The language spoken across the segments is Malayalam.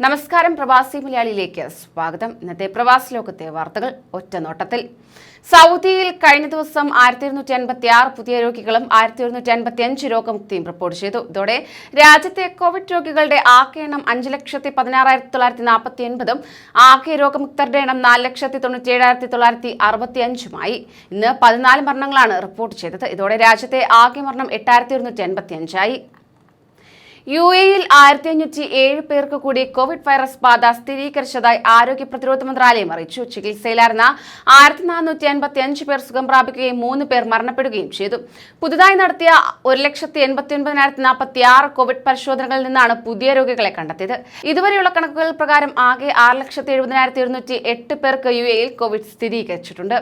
നമസ്കാരം പ്രവാസി മലയാളിയിലേക്ക് സ്വാഗതം. ഇന്നത്തെ പ്രവാസി ലോകത്തെ വാർത്തകൾ ഒറ്റനോട്ടത്തിൽ. സൗദിയിൽ കഴിഞ്ഞ ദിവസം ആയിരത്തി ഇരുന്നൂറ്റി അൻപത്തി ആറ് പുതിയ രോഗികളും ആയിരത്തി ഒരുന്നൂറ്റി അൻപത്തി അഞ്ച് രോഗമുക്തിയും റിപ്പോർട്ട് ചെയ്തു. ഇതോടെ രാജ്യത്തെ കോവിഡ് രോഗികളുടെ ആകെ എണ്ണം അഞ്ച് ലക്ഷത്തി പതിനാറായിരത്തി തൊള്ളായിരത്തി നാൽപ്പത്തി ഒൻപതും ആകെ രോഗമുക്തരുടെ എണ്ണം നാല് ലക്ഷത്തി തൊണ്ണൂറ്റി ഏഴായിരത്തി തൊള്ളായിരത്തി അറുപത്തി അഞ്ചുമായി ഇന്ന് പതിനാല് മരണങ്ങളാണ് റിപ്പോർട്ട് ചെയ്തത്. ഇതോടെ രാജ്യത്തെ ആകെ മരണം എട്ടായിരത്തി ഒരുന്നൂറ്റി അൻപത്തി അഞ്ചായി യു എയിൽ ആയിരത്തി അഞ്ഞൂറ്റി ഏഴ് പേർക്ക് കൂടി കോവിഡ് വൈറസ് ബാധ സ്ഥിരീകരിച്ചതായി ആരോഗ്യ പ്രതിരോധ മന്ത്രാലയം അറിയിച്ചു. ചികിത്സയിലായിരുന്ന ആയിരത്തി നാനൂറ്റി അൻപത്തി അഞ്ച് പേർ സുഖം പ്രാപിക്കുകയും മൂന്ന് പേർ മരണപ്പെടുകയും ചെയ്തു. പുതുതായി നടത്തിയ ഒരു ലക്ഷത്തി എൺപത്തി ഒൻപതിനായിരത്തി നാൽപ്പത്തി ആറ് കോവിഡ് പരിശോധനകളിൽ നിന്നാണ് പുതിയ രോഗികളെ കണ്ടെത്തിയത്. ഇതുവരെയുള്ള കണക്കുകൾ പ്രകാരം ആകെ ആറ് ലക്ഷത്തി എഴുപതിനായിരത്തി ഇരുന്നൂറ്റി എട്ട് പേർക്ക് യു എയിൽ കോവിഡ് സ്ഥിരീകരിച്ചിട്ടുണ്ട്.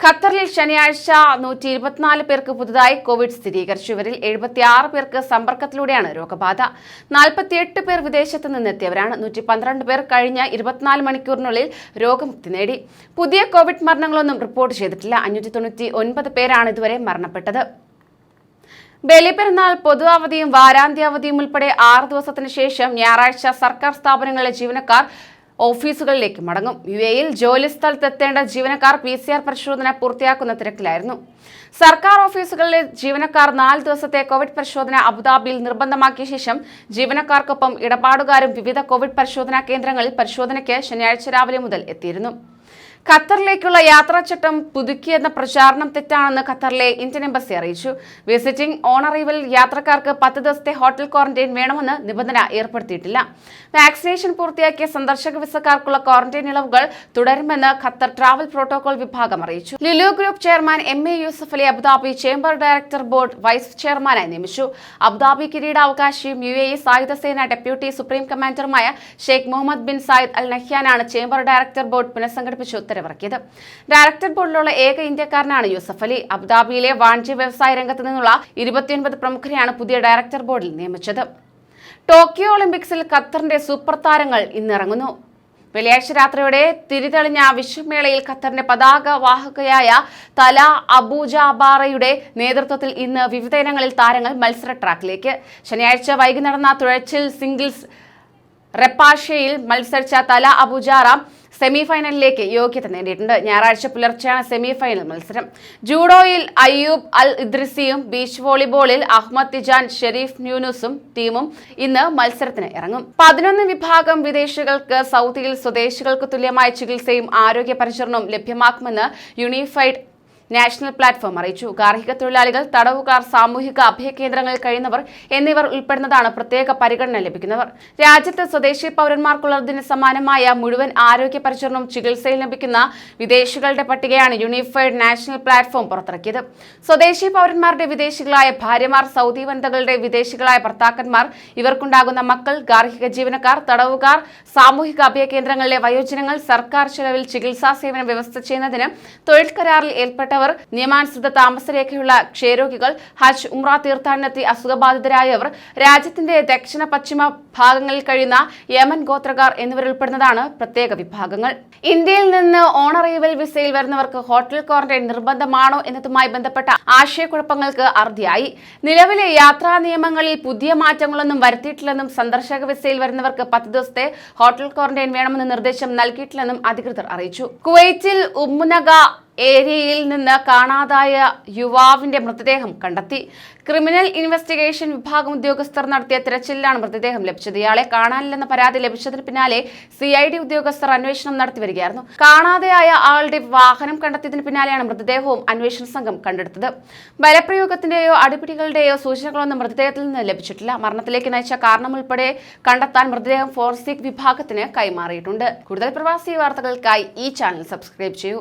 ഖത്തറിൽ ശനിയാഴ്ച നൂറ്റി ഇരുപത്തിനാല് പേർക്ക് പുതുതായി കോവിഡ് സ്ഥിരീകരിച്ചു. ഇവരിൽ എഴുപത്തിയാറ് പേർക്ക് സമ്പർക്കത്തിലൂടെയാണ് രോഗബാധ. നാൽപ്പത്തിയെട്ട് പേർ വിദേശത്ത് നിന്നെത്തിയവരാണ്. നൂറ്റി പന്ത്രണ്ട് പേർ കഴിഞ്ഞ ഇരുപത്തിനാല് മണിക്കൂറിനുള്ളിൽ രോഗമുക്തി നേടി. പുതിയ കോവിഡ് മരണങ്ങളൊന്നും റിപ്പോർട്ട് ചെയ്തിട്ടില്ല. അഞ്ഞൂറ്റി തൊണ്ണൂറ്റി ഒൻപത് പേരാണ് ഇതുവരെ മരണപ്പെട്ടത്. ബലിപെരുന്നാൾ പൊതു അവധിയും വാരാന്ത്യ അവധിയും ഉൾപ്പെടെ ആറ് ദിവസത്തിന് ശേഷം ഞായറാഴ്ച സർക്കാർ സ്ഥാപനങ്ങളിലെ ജീവനക്കാർ ഓഫീസുകളിലേക്ക് മടങ്ങും. യു എയിൽ ജോലി ജീവനക്കാർ പി സി ആർ പരിശോധന പൂർത്തിയാക്കുന്ന തിരക്കിലായിരുന്നു. സർക്കാർ ഓഫീസുകളിലെ ജീവനക്കാർ നാല് ദിവസത്തെ കോവിഡ് പരിശോധന അബുദാബിയിൽ നിർബന്ധമാക്കിയ ശേഷം ജീവനക്കാർക്കൊപ്പം ഇടപാടുകാരും വിവിധ കോവിഡ് പരിശോധനാ കേന്ദ്രങ്ങളിൽ പരിശോധനയ്ക്ക് ശനിയാഴ്ച രാവിലെ മുതൽ എത്തിയിരുന്നു. ഖത്തറിലേക്കുള്ള യാത്രാചട്ടം പുതുക്കിയെന്ന പ്രചാരണം തെറ്റാണെന്ന് ഖത്തറിലെ ഇന്ത്യൻ എംബസി അറിയിച്ചു. വിസിറ്റിംഗ് ഓൺ അറൈവൽ യാത്രക്കാർക്ക് പത്ത് ദിവസത്തെ ഹോട്ടൽ ക്വാറന്റൈൻ വേണമെന്ന് നിബന്ധന ഏർപ്പെടുത്തിയിട്ടില്ല. വാക്സിനേഷൻ പൂർത്തിയാക്കിയ സന്ദർശക വിസക്കാർക്കുള്ള ക്വാറന്റൈൻ ഇളവുകൾ തുടരുമെന്ന് ഖത്തർ ട്രാവൽ പ്രോട്ടോകോൾ വിഭാഗം അറിയിച്ചു. Lulu group chairman M A Yusuf Ali Abu Dhabi chamber director board vice ചെയർമാനായി നിയമിച്ചു. അബുദാബി കിരീടാവകാശിയും യു എ ഇ സായുധസേന deputy supreme കമാൻഡറുമായ Sheikh Mohammed bin Zayed Al നഹ്യാനാണ് chamber director board പുനഃസംഘടിപ്പിച്ച് ഉത്തരവിറക്കിയത്. ഡയറക്ടർ ബോർഡിലുള്ള ഏക ഇന്ത്യക്കാരനാണ് യൂസഫ് അലി. അബുദാബിയിലെ വാണിജ്യ വ്യവസായ രംഗത്ത് നിന്നുള്ള ഇരുപത്തിയൊൻപത് പ്രമുഖരെയാണ് പുതിയ ഡയറക്ടർ ബോർഡിൽ നിയമിച്ചത്. ടോക്കിയോ ഒളിമ്പിക്സിൽ ഖത്തറിന്റെ സൂപ്പർ താരങ്ങൾ ഇന്നിറങ്ങുന്നു. വെള്ളിയാഴ്ച രാത്രിയോടെ തിരിതെളിഞ്ഞ വിശ്വമേളയിൽ ഖത്തറിന്റെ പതാക വാഹകയായ തല അബൂജാബാറയുടെ നേതൃത്വത്തിൽ ഇന്ന് വിവിധ ഇനങ്ങളിൽ താരങ്ങൾ മത്സര ട്രാക്കിലേക്ക്. ശനിയാഴ്ച വൈകി നടന്ന തുഴച്ചിൽ സിംഗിൾസ് റെപ്പാഷയിൽ മത്സരിച്ച തല അബുജാറ സെമി ഫൈനലിലേക്ക് യോഗ്യത നേടിയിട്ടുണ്ട്. ഞായറാഴ്ച പുലർച്ചെയാണ് സെമി ഫൈനൽ മത്സരം. ജൂഡോയിൽ അയ്യൂബ് അൽ ഇദ്രിസിയും ബീച്ച് വോളിബോളിൽ അഹ്മദ് തിജാൻ ഷെരീഫ് ന്യൂനുസും ടീമും ഇന്ന് മത്സരത്തിന് ഇറങ്ങും. പതിനൊന്ന് വിഭാഗം വിദേശികൾക്ക് സൗദിയിൽ സ്വദേശികൾക്ക് തുല്യമായ ചികിത്സയും ആരോഗ്യ പരിചരണവും ലഭ്യമാക്കുമെന്ന് യൂണിഫൈഡ് നാഷണൽ പ്ലാറ്റ്ഫോം അറിയിച്ചു. ഗാർഹിക തൊഴിലാളികൾ തടവുകാർ സാമൂഹിക അഭയ കേന്ദ്രങ്ങളിൽ കഴിയുന്നവർ എന്നിവർ ഉൾപ്പെടുന്നതാണ് പ്രത്യേക പരിഗണന ലഭിക്കുന്നവർ. രാജ്യത്ത് സ്വദേശി പൗരന്മാർക്കുള്ളതിന് സമാനമായ മുഴുവൻ ആരോഗ്യ പരിചരണവും ചികിത്സയും ലഭിക്കുന്ന വിദേശികളുടെ പട്ടികയാണ് യൂണിഫൈഡ് നാഷണൽ പ്ലാറ്റ്ഫോം പുറത്തിറക്കിയത്. സ്വദേശി പൗരന്മാരുടെ വിദേശികളായ ഭാര്യമാർ സൗദി വനിതകളുടെ വിദേശികളായ ഭർത്താക്കന്മാർ ഇവർക്കുണ്ടാകുന്ന മക്കൾ ഗാർഹിക ജീവനക്കാർ തടവുകാർ സാമൂഹിക അഭയ കേന്ദ്രങ്ങളിലെ വയോജനങ്ങൾ സർക്കാർ ചെലവിൽ ചികിത്സാ സേവനം വ്യവസ്ഥ ചെയ്യുന്നതിന് തൊഴിൽ കരാറിൽ ഏർപ്പെട്ടവർ നിയമാനുസൃത താമസരേഖയുള്ള ക്ഷയരോഗികൾ ഹജ്ജ് ഉംറ തീർത്ഥാടനത്തിൽ അസുഖബാധിതരായവർ രാജ്യത്തിന്റെ ദക്ഷിണ പശ്ചിമ ഭാഗങ്ങളിൽ കഴിയുന്ന യമൻ ഗോത്രകാർ എന്നിവരുൾപ്പെടുന്നതാണ് പ്രത്യേക വിഭാഗങ്ങൾ. ഇന്ത്യയിൽ നിന്ന് ഓണറൈവൽ വിസയിൽ വരുന്നവർക്ക് ഹോട്ടൽ ക്വാറന്റൈൻ നിർബന്ധമാണോ എന്നതുമായി ബന്ധപ്പെട്ട ആശയക്കുഴപ്പങ്ങൾക്ക് അറുതിയായി. നിലവിലെ യാത്രാ നിയമങ്ങളിൽ പുതിയ മാറ്റങ്ങളൊന്നും വരുത്തിയിട്ടില്ലെന്നും സന്ദർശക വിസയിൽ വരുന്നവർക്ക് പത്ത് ദിവസത്തെ ഹോട്ടൽ ക്വാറന്റൈൻ വേണമെന്ന നിർദ്ദേശം നൽകിയിട്ടില്ലെന്നും അധികൃതർ അറിയിച്ചു. കുവൈറ്റിൽ ഉമ്മുനഗ ഏരിയയിൽ നിന്ന് കാണാതായ യുവാവിന്റെ മൃതദേഹം കണ്ടെത്തി. ക്രിമിനൽ ഇൻവെസ്റ്റിഗേഷൻ വിഭാഗം ഉദ്യോഗസ്ഥർ നടത്തിയ തിരച്ചിലിലാണ് മൃതദേഹം ലഭിച്ചത്. ഇയാളെ കാണാനില്ലെന്ന പരാതി ലഭിച്ചതിന് പിന്നാലെ സി ഐ ഡി ഉദ്യോഗസ്ഥർ അന്വേഷണം നടത്തി വരികയായിരുന്നു. കാണാതെയായ ആളുടെ വാഹനം കണ്ടെത്തിയതിന് പിന്നാലെയാണ് മൃതദേഹവും അന്വേഷണ സംഘം കണ്ടെടുത്തത്. ബലപ്രയോഗത്തിന്റെയോ അടിപിടികളുടെയോ സൂചനകളൊന്നും മൃതദേഹത്തിൽ നിന്ന് ലഭിച്ചിട്ടില്ല. മരണത്തിലേക്ക് നയിച്ച കാരണം ഉൾപ്പെടെ കണ്ടെത്താൻ മൃതദേഹം ഫോറൻസിക് വിഭാഗത്തിന് കൈമാറിയിട്ടുണ്ട്. കൂടുതൽ പ്രവാസി വാർത്തകൾക്കായി ഈ ചാനൽ സബ്സ്ക്രൈബ് ചെയ്യൂ.